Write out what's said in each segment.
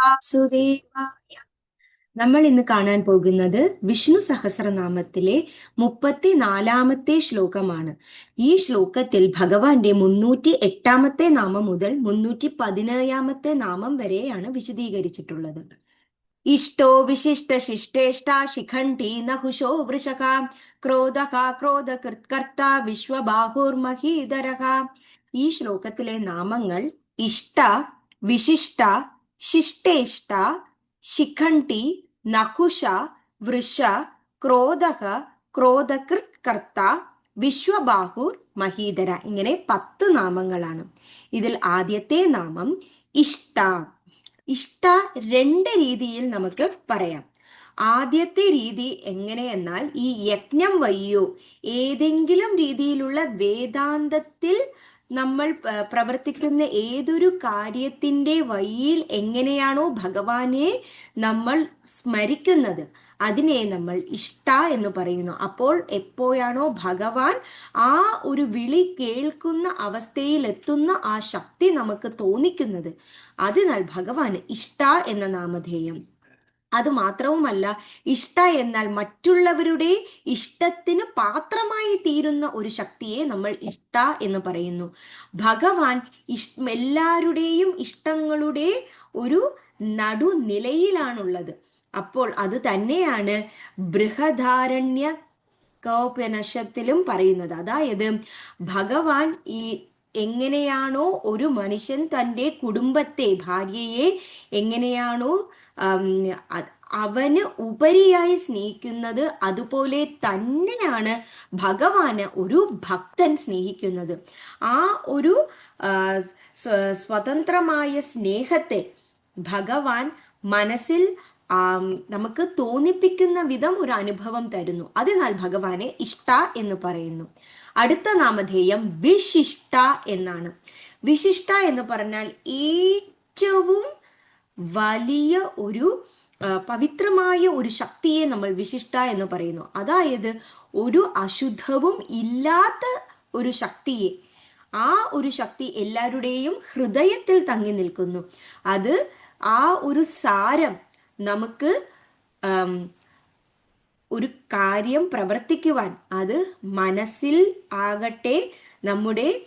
വാസുദേവായ നമ്മൾ ഇന്ന് കാണാൻ പോകുന്നത് വിഷ്ണു സഹസ്രനാമത്തിലെ മുപ്പത്തി നാലാമത്തെ ശ്ലോകമാണ്. ഈ ശ്ലോകത്തിൽ ഭഗവാന്റെ മുന്നൂറ്റി എട്ടാമത്തെ നാമം മുതൽ മുന്നൂറ്റി പതിനേഴാമത്തെ നാമം വരെയാണ് വിശദീകരിച്ചിട്ടുള്ളത്. ഇഷ്ടോ വിശിഷ്ട ശിഷ്ടേഷ്ട ശിഖണ്ഡി നഹുഷോ വൃഷക ക്രോധക കൃത്കർത്ത വിശ്വബാഹുർമഹീധരക ഈ ശ്ലോകത്തിലെ നാമങ്ങൾ ഇഷ്ട വിശിഷ്ട ശിഷ്ടേഷ്ട ശിഖണ്ഡി നഹുഷ വൃഷ ക്രോധ ക്രോധകൃത് കർത്ത വിശ്വബാഹുർ മഹീധര. ഇങ്ങനെ പത്ത് നാമങ്ങളാണ്. ഇതിൽ ആദ്യത്തെ നാമം ഇഷ്ട. ഇഷ്ട രണ്ട് രീതിയിൽ നമുക്ക് പറയാം. ആദ്യത്തെ രീതി എങ്ങനെയെന്നാൽ ഈ യജ്ഞം വയ്യോ ഏതെങ്കിലും രീതിയിലുള്ള വേദാന്തത്തിൽ നമ്മൾ പ്രവർത്തിക്കുന്ന ഏതൊരു കാര്യത്തിന്റെ വഴിയിൽ എങ്ങനെയാണോ ഭഗവാനെ നമ്മൾ സ്മരിക്കുന്നത് അതിനെ നമ്മൾ ഇഷ്ട എന്ന് പറയുന്നു. അപ്പോൾ എപ്പോഴാണോ ഭഗവാൻ ആ ഒരു വിളി കേൾക്കുന്ന അവസ്ഥയിൽ എത്തുന്ന ആ ശക്തി നമുക്ക് തോന്നിക്കുന്നത് അതിനാൽ ഭഗവാൻ ഇഷ്ട എന്ന നാമധേയം. അത് മാത്രവുമല്ല ഇഷ്ട എന്നാൽ മറ്റുള്ളവരുടെ ഇഷ്ടത്തിന് പാത്രമായി തീരുന്ന ഒരു ശക്തിയെ നമ്മൾ ഇഷ്ട എന്ന് പറയുന്നു. ഭഗവാൻ ഇഷ് എല്ലാവരുടെയും ഇഷ്ടങ്ങളുടെ ഒരു നടുനിലയിലാണുള്ളത്. അപ്പോൾ അത് തന്നെയാണ് ബൃഹധാരണ്യ കോപനശത്തിലും പറയുന്നത്. അതായത് ഭഗവാൻ ഈ എങ്ങനെയാണോ ഒരു മനുഷ്യൻ തന്റെ കുടുംബത്തെ ഭാര്യയെ എങ്ങനെയാണോ അവന് ഉപരിയായി സ്നേഹിക്കുന്നത് അതുപോലെ തന്നെയാണ് ഭഗവാന് ഒരു ഭക്തൻ സ്നേഹിക്കുന്നത്. ആ ഒരു സ്വതന്ത്രമായ സ്നേഹത്തെ ഭഗവാൻ മനസ്സിൽ നമുക്ക് തോന്നിപ്പിക്കുന്ന വിധം ഒരു അനുഭവം തരുന്നു. അതിനാൽ ഭഗവാനെ ഇഷ്ട എന്ന് പറയുന്നു. അടുത്ത നാമധേയം വിശിഷ്ട എന്നാണ്. വിശിഷ്ട എന്ന് പറഞ്ഞാൽ ഏറ്റവും വലിയ ഒരു പവിത്രമായ ഒരു ശക്തിയെ നമ്മൾ വിശിഷ്ട എന്ന് പറയുന്നു. അതായത് ഒരു അശുദ്ധവും ഇല്ലാത്ത ഒരു ശക്തിയെ. ആ ഒരു ശക്തി എല്ലാവരുടെയും ഹൃദയത്തിൽ തങ്ങി നിൽക്കുന്നു. അത് ആ ഒരു സാരം നമുക്ക് ഒരു കാര്യം പ്രവർത്തിക്കുവാൻ അത് മനസ്സിൽ ആകട്ടെ നമ്മുടെ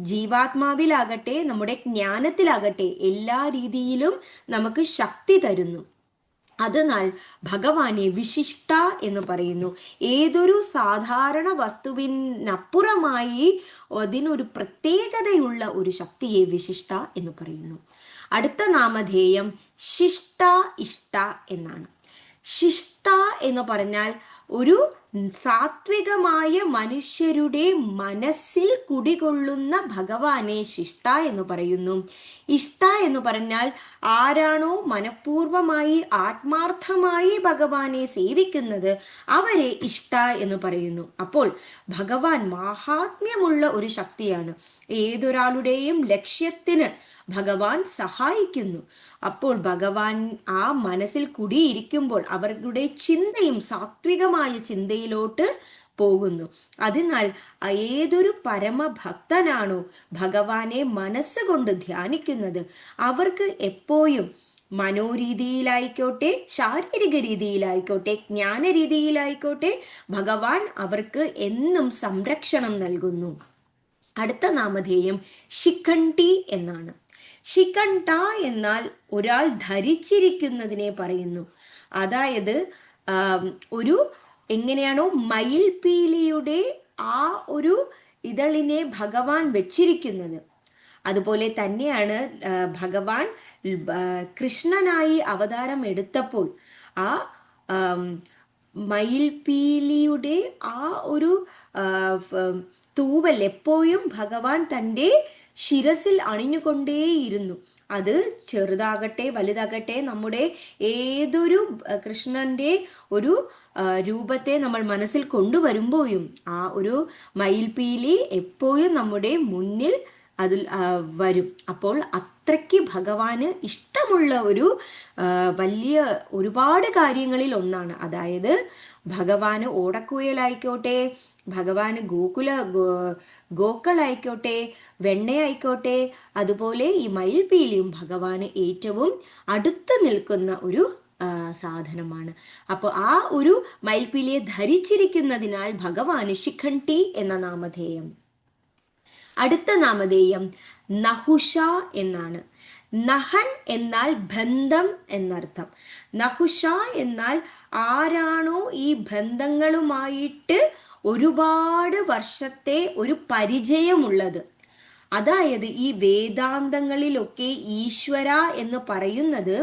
ജീവാത്മാവിലാകട്ടെ നമ്മുടെ ജ്ഞാനത്തിലാകട്ടെ എല്ലാ രീതിയിലും നമുക്ക് ശക്തി തരുന്നു. അതിനാൽ ഭഗവാനെ വിശിഷ്ട എന്ന് പറയുന്നു. ഏതൊരു സാധാരണ വസ്തുവിനപ്പുറമായി അതിനൊരു പ്രത്യേകതയുള്ള ഒരു ശക്തിയെ വിശിഷ്ട എന്ന് പറയുന്നു. അടുത്ത നാമധേയം ശിഷ്ട ഇഷ്ട എന്നാണ്. ശിഷ്ട എന്ന് പറഞ്ഞാൽ ഒരു സാത്വികമായ മനുഷ്യരുടെ മനസ്സിൽ കുടികൊള്ളുന്ന ഭഗവാനെ ശിഷ്ട എന്ന് പറയുന്നു. ഇഷ്ട എന്ന് പറഞ്ഞാൽ ആരാണോ മനഃപൂർവമായി ആത്മാർത്ഥമായി ഭഗവാനെ സേവിക്കുന്നത് അവരെ ഇഷ്ട എന്ന് പറയുന്നു. അപ്പോൾ ഭഗവാൻ മാഹാത്മ്യമുള്ള ഒരു ശക്തിയാണ്. ഏതൊരാളുടെയും ലക്ഷ്യത്തിന് ഭഗവാൻ സഹായിക്കുന്നു. അപ്പോൾ ഭഗവാൻ ആ മനസ്സിൽ കുടിയിരിക്കുമ്പോൾ അവരുടെ ചിന്തയും സാത്വികമായ ചിന്തയിലോട്ട് പോകുന്നു. അതിനാൽ ഏതൊരു പരമഭക്തനാണോ ഭഗവാനെ മനസ്സുകൊണ്ട് ധ്യാനിക്കുന്നത് അവർക്ക് എപ്പോഴും മനോരീതിയിലായിക്കോട്ടെ ശാരീരിക രീതിയിലായിക്കോട്ടെ ജ്ഞാന രീതിയിലായിക്കോട്ടെ ഭഗവാൻ അവർക്ക് എന്നും സംരക്ഷണം നൽകുന്നു. അടുത്ത നാമധേയം ശിഖണ്ഠി എന്നാണ്. ശിഖണ്ഠ എന്നാൽ ഒരാൾ ധരിച്ചിരിക്കുന്നതിനെ പറയുന്നു. അതായത് ഒരു എങ്ങനെയാണോ മയിൽപീലിയുടെ ആ ഒരു ഇതളിനെ ഭഗവാൻ വെച്ചിരിക്കുന്നത്. അതുപോലെ തന്നെയാണ് ഭഗവാൻ കൃഷ്ണനായി അവതാരം എടുത്തപ്പോൾ ആ മയിൽപീലിയുടെ ആ ഒരു തൂവൽ എപ്പോഴും ഭഗവാൻ തന്റെ ശിരസിൽ അണിഞ്ഞുകൊണ്ടേയിരുന്നു. അത് ചെറുതാകട്ടെ വലുതാകട്ടെ നമ്മുടെ ഏതൊരു കൃഷ്ണന്റെ ഒരു രൂപത്തെ നമ്മൾ മനസ്സിൽ കൊണ്ടുവരുമ്പോഴും ആ ഒരു മയിൽപീലി എപ്പോഴും നമ്മുടെ മുന്നിൽ അതിൽ വരും. അപ്പോൾ അത്രയ്ക്ക് ഭഗവാന് ഇഷ്ടമുള്ള ഒരു വലിയ ഒരുപാട് കാര്യങ്ങളിൽ ഒന്നാണ്. അതായത് ഭഗവാന് ഓടക്കുയലായിക്കോട്ടെ ഭഗവാന് ഗോകുല ഗോക്കളായിക്കോട്ടെ വെണ്ണയായിക്കോട്ടെ അതുപോലെ ഈ മയിൽപീലിയും ഭഗവാന് ഏറ്റവും അടുത്ത് നിൽക്കുന്ന ഒരു സാധനമാണ്. അപ്പോൾ ആ ഒരു മയിൽപ്പീലിയെ ധരിച്ചിരിക്കുന്നതിനാൽ ഭഗവാന് ശിഖണ്ടി എന്ന നാമധേയം. അടുത്ത നാമധേയം നഹുഷ എന്നാണ്. നഹൻ എന്നാൽ ബന്ധം എന്നർത്ഥം. നഹുഷ എന്നാൽ ആരാണോ ഈ ബന്ധങ്ങളുമായിട്ട് ഒരുപാട് വർഷത്തെ ഒരു പരിചയമുള്ളത്. അതായത് ഈ വേദാന്തങ്ങളിലൊക്കെ ഈശ്വര എന്ന് പറയുന്നത്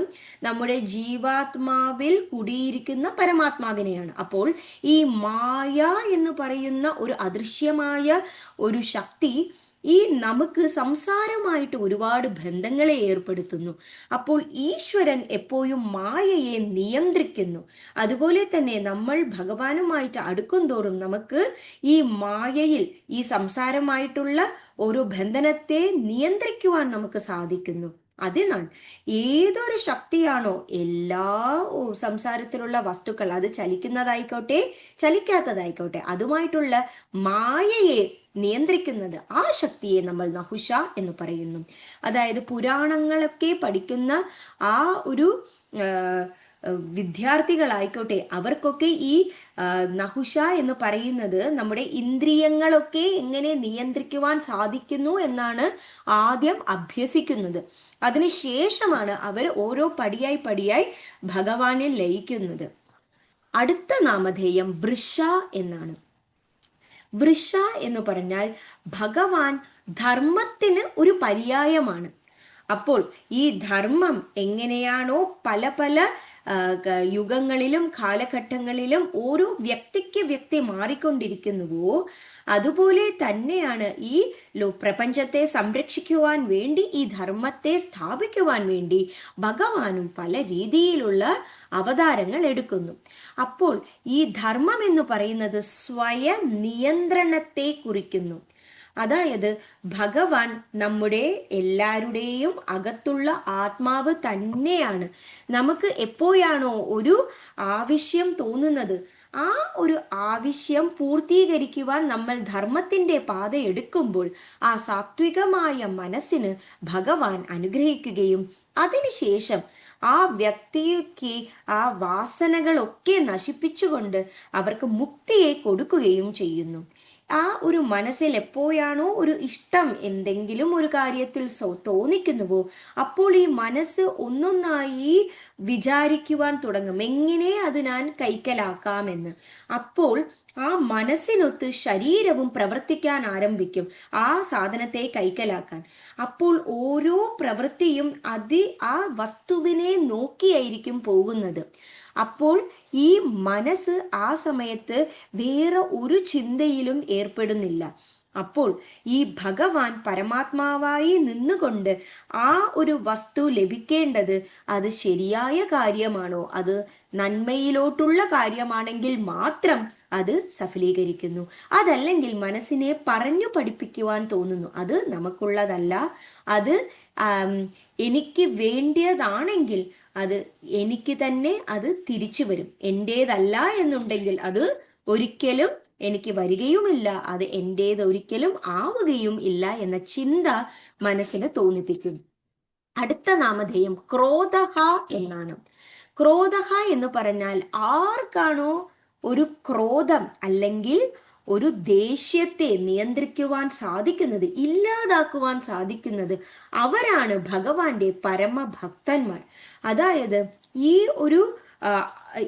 നമ്മുടെ ജീവാത്മാവിൽ കുടിയിരിക്കുന്ന പരമാത്മാവിനെയാണ്. അപ്പോൾ ഈ മായ എന്ന് പറയുന്ന ഒരു അദൃശ്യമായ ഒരു ശക്തി ഈ നമുക്ക് സംസാരമായിട്ട് ഒരുപാട് ബന്ധങ്ങളെ ഏർപ്പെടുത്തുന്നു. അപ്പോൾ ഈശ്വരൻ എപ്പോഴും മായയെ നിയന്ത്രിക്കുന്നു. അതുപോലെ തന്നെ നമ്മൾ ഭഗവാനുമായിട്ട് അടുക്കും തോറും നമുക്ക് ഈ മായയിൽ ഈ സംസാരമായിട്ടുള്ള ഓരോ ബന്ധനത്തെ നിയന്ത്രിക്കുവാൻ നമുക്ക് സാധിക്കുന്നു. അതിനാൽ ഏതൊരു ശക്തിയാണോ എല്ലാ സംസാരത്തിലുള്ള വസ്തുക്കൾ അത് ചലിക്കുന്നതായിക്കോട്ടെ ചലിക്കാത്തതായിക്കോട്ടെ അതുമായിട്ടുള്ള മായയെ നിയന്ത്രിക്കുന്നത് ആ ശക്തിയെ നമ്മൾ നഹുഷ എന്ന് പറയുന്നു. അതായത് പുരാണങ്ങളൊക്കെ പഠിക്കുന്ന ആ ഒരു വിദ്യാർത്ഥികളായിക്കോട്ടെ അവർക്കൊക്കെ ഈ നഹുഷ എന്ന് പറയുന്നത് നമ്മുടെ ഇന്ദ്രിയങ്ങളൊക്കെ എങ്ങനെ നിയന്ത്രിക്കുവാൻ സാധിക്കുന്നു എന്നാണ് ആദ്യം അഭ്യസിക്കുന്നത്. അതിനുശേഷമാണ് അവർ ഓരോ പടിയായി പടിയായി ഭഗവാനിൽ ലയിക്കുന്നത്. അടുത്ത നാമധേയം വൃഷ എന്നാണ്. വൃഷ എന്ന് പറഞ്ഞാൽ ഭഗവാൻ ധർമ്മത്തിന് ഒരു പര്യായമാണ്. അപ്പോൾ ഈ ധർമ്മം എങ്ങനെയാണോ പല പല യുഗങ്ങളിലും കാലഘട്ടങ്ങളിലും ഓരോ വ്യക്തിക്ക് വ്യക്തി മാറിക്കൊണ്ടിരിക്കുന്നുവോ അതുപോലെ തന്നെയാണ് ഈ പ്രപഞ്ചത്തെ സംരക്ഷിക്കുവാൻ വേണ്ടി ഈ ധർമ്മത്തെ സ്ഥാപിക്കുവാൻ വേണ്ടി ഭഗവാനും പല രീതിയിലുള്ള അവതാരങ്ങൾ എടുക്കുന്നു. അപ്പോൾ ഈ ധർമ്മം എന്ന് പറയുന്നത് സ്വയ നിയന്ത്രണത്തെ കുറിക്കുന്നു. അതായത് ഭഗവാൻ നമ്മുടെ എല്ലാവരുടെയും അകത്തുള്ള ആത്മാവ് തന്നെയാണ്. നമുക്ക് എപ്പോഴാണോ ഒരു ആവശ്യം തോന്നുന്നത് ആ ഒരു ആവശ്യം പൂർത്തീകരിക്കുവാൻ നമ്മൾ ധർമ്മത്തിന്റെ പാത എടുക്കുമ്പോൾ ആ സാത്വികമായ മനസ്സിന് ഭഗവാൻ അനുഗ്രഹിക്കുകയും അതിനുശേഷം ആ വ്യക്തിക്ക് ആ വാസനകളൊക്കെ നശിപ്പിച്ചുകൊണ്ട് അവർക്ക് മുക്തിയെ കൊടുക്കുകയും ചെയ്യുന്നു. ആ ഒരു മനസ്സിൽ എപ്പോഴാണോ ഒരു ഇഷ്ടം എന്തെങ്കിലും ഒരു കാര്യത്തിൽ തോന്നിക്കുന്നുവോ അപ്പോൾ ഈ മനസ്സ് ഒന്നൊന്നായി വിചാരിക്കുവാൻ തുടങ്ങും. എങ്ങനെ അത് ഞാൻ കൈക്കലാക്കാമെന്ന്. അപ്പോൾ ആ മനസ്സിനൊത്ത് ശരീരവും പ്രവർത്തിക്കാൻ ആരംഭിക്കും ആ സാധനത്തെ കൈക്കലാക്കാൻ. അപ്പോൾ ഓരോ പ്രവൃത്തിയും അതി ആ വസ്തുവിനെ നോക്കിയായിരിക്കും പോകുന്നത്. അപ്പോൾ ഈ മനസ്സ് ആ സമയത്ത് വേറെ ഒരു ചിന്തയിലും ഏർപ്പെടുന്നില്ല. അപ്പോൾ ഈ ഭഗവാൻ പരമാത്മാവായി നിന്നുകൊണ്ട് ആ ഒരു വസ്തു ലഭിക്കേണ്ടത് അത് ശരിയായ കാര്യമാണോ? അത് നന്മയിലോട്ടുള്ള കാര്യമാണെങ്കിൽ മാത്രം അത് സഫലീകരിക്കുന്നു. അതല്ലെങ്കിൽ മനസ്സിനെ പറഞ്ഞു പഠിപ്പിക്കുവാൻ തോന്നുന്നു. അത് നമുക്കുള്ളതല്ല. അത് എനിക്ക് വേണ്ടിയതാണെങ്കിൽ അത് എനിക്ക് തന്നെ അത് തിരിച്ചു വരും. എന്റേതല്ല എന്നുണ്ടെങ്കിൽ അത് ഒരിക്കലും എനിക്ക് വരികയുമില്ല. അത് എന്റേത് ഒരിക്കലും ആവുകയും ഇല്ല എന്ന ചിന്ത മനസ്സിന് തോന്നിപ്പിക്കും. അടുത്ത നാമധേയം ക്രോധഹ എന്നാണ്. ക്രോധഹ എന്ന് പറഞ്ഞാൽ ആർക്കാണോ ഒരു ക്രോധം അല്ലെങ്കിൽ ഒരു ദേഷ്യത്തെ നിയന്ത്രിക്കുവാൻ സാധിക്കുന്നത് ഇല്ലാതാക്കുവാൻ സാധിക്കുന്നത് അവരാണ് ഭഗവാന്റെ പരമഭക്തന്മാർ. അതായത് ഈ ഒരു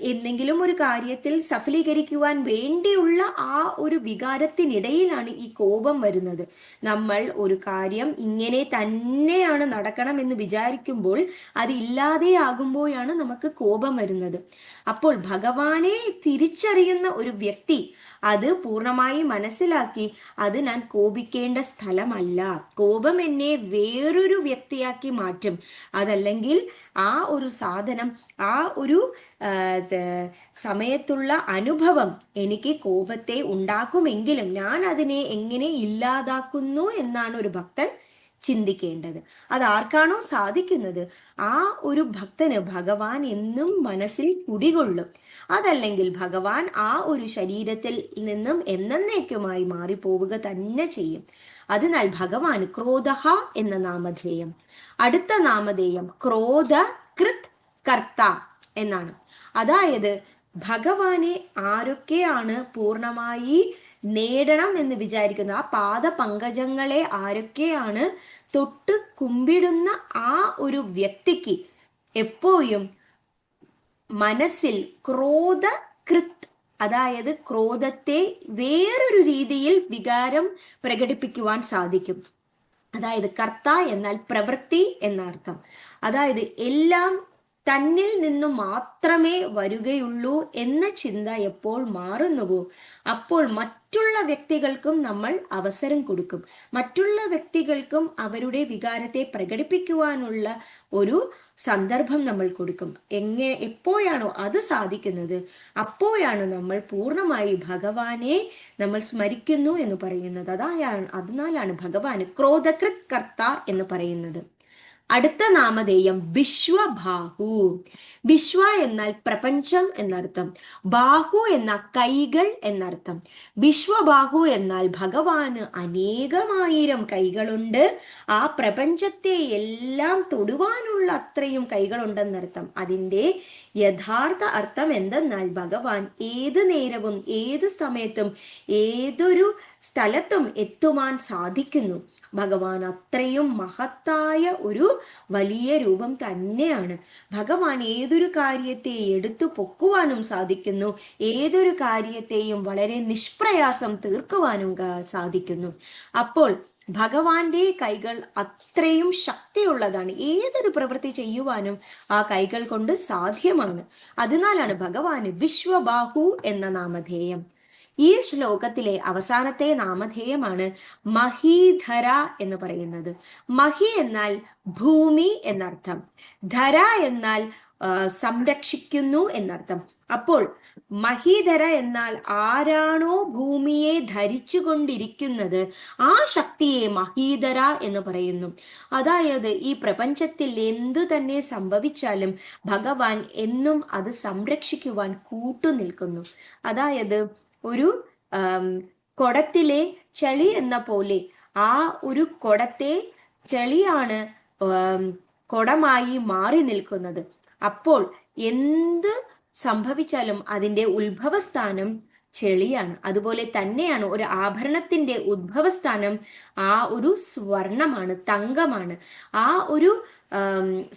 എന്തെങ്കിലും ഒരു കാര്യത്തിൽ സഫലീകരിക്കുവാൻ വേണ്ടിയുള്ള ആ ഒരു വികാരത്തിനിടയിലാണ് ഈ കോപം വരുന്നത്. നമ്മൾ ഒരു കാര്യം ഇങ്ങനെ തന്നെയാണ് നടക്കണം എന്ന് വിചാരിക്കുമ്പോൾ അത് ഇല്ലാതെയാകുമ്പോഴാണ് നമുക്ക് കോപം വരുന്നത്. അപ്പോൾ ഭഗവാനെ തിരിച്ചറിയുന്ന ഒരു വ്യക്തി അത് പൂർണമായി മനസ്സിലാക്കി അത് ഞാൻ കോപിക്കേണ്ട സ്ഥലമല്ല. കോപം എന്നെ വേറൊരു വ്യക്തിയാക്കി മാറ്റും. അതല്ലെങ്കിൽ ആ ഒരു സാധനം ആ ഒരു സമയത്തുള്ള അനുഭവം എനിക്ക് കോപത്തെ ഉണ്ടാക്കുമെങ്കിലും ഞാൻ അതിനെ എങ്ങനെ ഇല്ലാതാക്കുന്നു എന്നാണ് ഒരു ഭക്തൻ ചിന്തിക്കേണ്ടത്. അത് ആർക്കാണോ സാധിക്കുന്നത്? ആ ഒരു ഭക്തന് ഭഗവാൻ എന്നും മനസ്സിൽ കുടികൊള്ളും. അതല്ലെങ്കിൽ ഭഗവാൻ ആ ഒരു ശരീരത്തിൽ നിന്നും എന്നേക്കുമായി മാറിപ്പോവുക തന്നെ ചെയ്യും. അതിനാൽ ഭഗവാൻ ക്രോധ എന്ന നാമധേയം. അടുത്ത നാമധേയം ക്രോധ കൃത് കർത്ത എന്നാണ്. അതായത് ഭഗവാനെ ആരൊക്കെയാണ് പൂർണമായി നേടണം എന്ന് വിചാരിക്കുന്ന. ആ പാദ പങ്കജങ്ങളെ ആരൊക്കെയാണ്? തൊട്ട് കുമ്പിടുന്ന ആ ഒരു വ്യക്തിക്ക് എപ്പോഴും മനസ്സിൽ ക്രോധ കൃത് അതായത് ക്രോധത്തെ വേറൊരു രീതിയിൽ വികാരം പ്രകടിപ്പിക്കുവാൻ സാധിക്കും. അതായത് കർത്ത എന്നാൽ പ്രവൃത്തി എന്നർത്ഥം. അതായത് എല്ലാം തന്നിൽ നിന്നു മാത്രമേ വരികയുള്ളൂ എന്ന ചിന്ത എപ്പോൾ മാറുന്നുവോ? അപ്പോൾ മറ്റുള്ള വ്യക്തികൾക്കും നമ്മൾ അവസരം കൊടുക്കും. മറ്റുള്ള വ്യക്തികൾക്കും അവരുടെ വികാരത്തെ പ്രകടിപ്പിക്കുവാനുള്ള ഒരു സന്ദർഭം നമ്മൾ കൊടുക്കും. എങ്ങനെ എപ്പോഴാണോ അത് സാധിക്കുന്നത് അപ്പോഴാണ് നമ്മൾ പൂർണമായി ഭഗവാനെ നമ്മൾ സ്മരിക്കുന്നു എന്ന് പറയുന്നത്. അതായാണ് അതിനാലാണ് ഭഗവാന് ക്രോധകൃത് കർത്ത എന്ന് പറയുന്നത്. അടുത്ത നാമധേയം വിശ്വബാഹു. വിശ്വ എന്നാൽ പ്രപഞ്ചം എന്നർത്ഥം. ബാഹു എന്ന കൈകൾ എന്നർത്ഥം. വിശ്വബാഹു എന്നാൽ ഭഗവാന് അനേകമായിരം കൈകളുണ്ട്. ആ പ്രപഞ്ചത്തെ എല്ലാം തൊടുവാനുള്ള അത്രയും കൈകളുണ്ടെന്നർത്ഥം. അതിന്റെ യഥാർത്ഥ അർത്ഥം എന്തെന്നാൽ ഭഗവാൻ ഏത് നേരവും ഏത് സമയത്തും ഏതൊരു സ്ഥലത്തും എത്തുവാൻ സാധിക്കുന്നു. ഭഗവാൻ അത്രയും മഹത്തായ ഒരു വലിയ രൂപം തന്നെയാണ്. ഭഗവാൻ ഏതൊരു കാര്യത്തെ എടുത്തു പൊക്കുവാനും സാധിക്കുന്നു. ഏതൊരു കാര്യത്തെയും വളരെ നിഷ്പ്രയാസം തീർക്കുവാനും സാധിക്കുന്നു. അപ്പോൾ ഭഗവാന്റെ കൈകൾ അത്രയും ശക്തിയുള്ളതാണ്. ഏതൊരു പ്രവൃത്തി ചെയ്യുവാനും ആ കൈകൾ കൊണ്ട് സാധ്യമാണ്. അതിനാലാണ് ഭഗവാന് വിശ്വബാഹു എന്ന നാമധേയം. ഈ ശ്ലോകത്തിലെ അവസാനത്തെ നാമധേയമാണ് മഹീധര എന്ന് പറയുന്നത്. മഹി എന്നാൽ ഭൂമി എന്നർത്ഥം. ധര എന്നാൽ സംരക്ഷിക്കുന്നു എന്നർത്ഥം. അപ്പോൾ മഹീധര എന്നാൽ ആരാണോ ഭൂമിയെ ധരിച്ചു കൊണ്ടിരിക്കുന്നത് ആ ശക്തിയെ മഹീധര എന്ന് പറയുന്നു. അതായത് ഈ പ്രപഞ്ചത്തിൽ എന്തു തന്നെ സംഭവിച്ചാലും ഭഗവാൻ എന്നും അത് സംരക്ഷിക്കുവാൻ കൂട്ടുനിൽക്കുന്നു. അതായത് ഒരു കുടത്തിലെ ചെളി എന്ന പോലെ ആ ഒരു കുടത്തെ ചെളിയാണ് കുടമായി മാറി നിൽക്കുന്നത്. അപ്പോൾ എന്ത് സംഭവിച്ചാലും അതിന്റെ ഉത്ഭവസ്ഥാനം ചെളിയാണ്. അതുപോലെ തന്നെയാണ് ഒരു ആഭരണത്തിന്റെ ഉത്ഭവസ്ഥാനം ആ ഒരു സ്വർണമാണ് തങ്കമാണ്. ആ ഒരു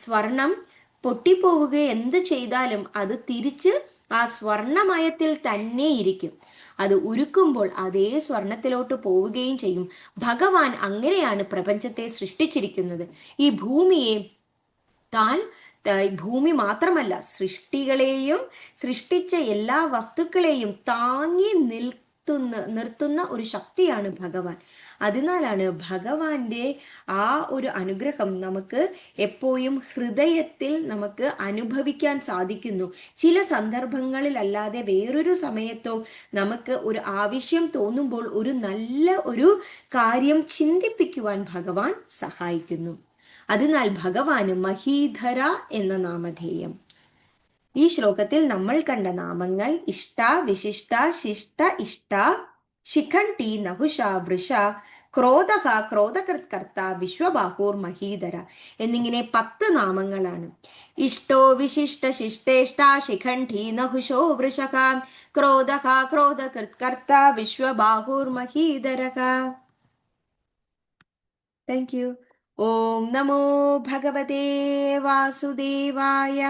സ്വർണം പൊട്ടിപ്പോവുക എന്ത് ചെയ്താലും അത് തിരിച്ച് ആ സ്വർണമയത്തിൽ തന്നെ ഇരിക്കും. അത് ഉരുക്കുമ്പോൾ അതേ സ്വർണത്തിലോട്ട് പോവുകയും ചെയ്യും. ഭഗവാൻ അങ്ങനെയാണ് പ്രപഞ്ചത്തെ സൃഷ്ടിച്ചിരിക്കുന്നത്. ഈ ഭൂമിയെ താൻ ഭൂമി മാത്രമല്ല സൃഷ്ടികളെയും സൃഷ്ടിച്ച എല്ലാ വസ്തുക്കളെയും താങ്ങി നിൽത്തുന്ന നിർത്തുന്ന നിർത്തുന്ന ഒരു ശക്തിയാണ് ഭഗവാൻ. അതിനാലാണ് ഭഗവാന്റെ ആ ഒരു അനുഗ്രഹം നമുക്ക് എപ്പോഴും ഹൃദയത്തിൽ നമുക്ക് അനുഭവിക്കാൻ സാധിക്കുന്നു. ചില സന്ദർഭങ്ങളിലല്ലാതെ വേറൊരു സമയത്തോ നമുക്ക് ഒരു ആവശ്യം തോന്നുമ്പോൾ ഒരു നല്ല ഒരു കാര്യം ചിന്തിപ്പിക്കുവാൻ ഭഗവാൻ സഹായിക്കുന്നു. അതിനാൽ ഭഗവാന് മഹീധര എന്ന നാമധേയം. ഈ ശ്ലോകത്തിൽ നമ്മൾ കണ്ട നാമങ്ങൾ ഇഷ്ട വിശിഷ്ട ശിഷ്ട ഇഷ്ട ശിഖണ്ഠി നഹുഷ വൃഷ ക്രോധക ക്രോധകൃത്കർത്ത വിശ്വബാഹൂർ മഹീധര എന്നിങ്ങനെ പത്ത് നാമങ്ങളാണ്. ഇഷ്ടോ വിശിഷ്ട ശിഷ്ടേഷ്ട ശിഖണ്ഠി നഹുഷോ വൃഷക ക്രോധക ക്രോധകൃത്കർത്ത വിശ്വബാഹൂർ മഹീധരക. താങ്ക് യു ഓം നമോ ഭഗവതേ വാസുദേവായ